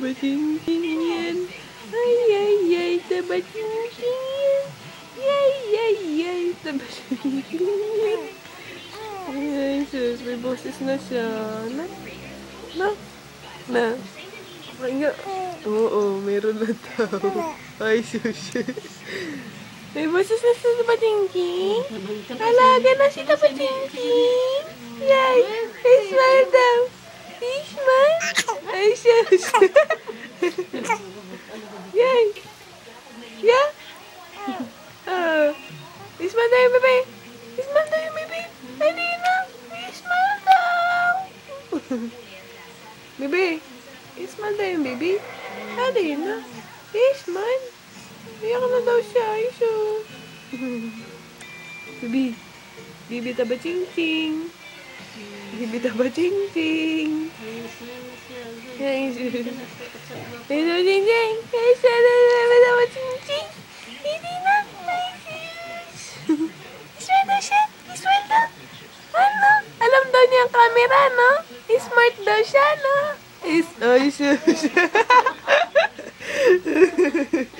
tabatingting yan. Ay, ay, ay, tabatingting yan. Yay, yay, yay, tabatingting yan. Ay, sus, may boses na siya. Na? Na? Na? Ay nga. Oo, meron na tao. Ay, sus. May boses na si tabatingting. Alaga na si tabatingting. Yay, smile daw. Yay. Yeah. Uh, smile daw yung bebe. Smile daw yung bebe. Hindi na. Smile daw. bebe. Smile daw yung bebe. Hindi na. Smile. Iyak na daw siya. Sus. Bibi. Bibi taba ching ching. Bibi taba ching ching. Ay, taba ching ching. Bibi taba ching ching. Hindi na. Sus. Smart daw siya. Daw. Ano? Alam daw niya ang camera, no? Smart daw siya, no? Is, sus. Smart